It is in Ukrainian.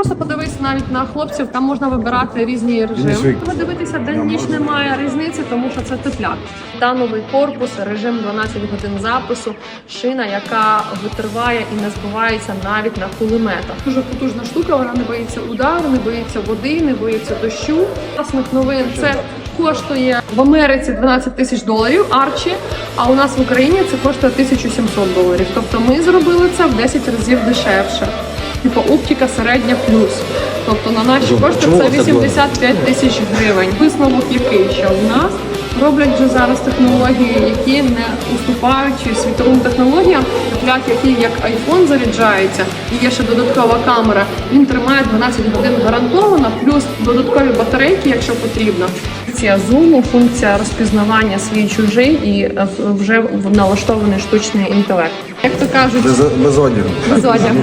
Просто подивись навіть на хлопців, там можна вибирати різні режими. Ніж Подивитися день ніч немає різниці, тому що це тепляк. Титановий корпус, режим 12 годин запису, шина, яка витриває і не збивається навіть на кулеметах. Дуже потужна штука, вона не боїться удару, не боїться води, не боїться дощу. Класних новин це коштує в Америці 12 тисяч доларів арчі, а у нас в Україні це коштує 1700 доларів. Тобто ми зробили це в 10 разів дешевше. Типу оптика середня плюс. Тобто на наші кошти це це було? 85 тисяч гривень. Висновок який, що в нас роблять вже зараз технології, які не уступають світовим технологіям. Тепляк, який як iPhone заряджається, і є ще додаткова камера. Він тримає 12 годин гарантовано, плюс додаткові батарейки, якщо потрібно. Функція зуму, функція розпізнавання свій чужий і е, вже налаштований штучний інтелект. Як то кажуть, Без, без одягу. без одягу.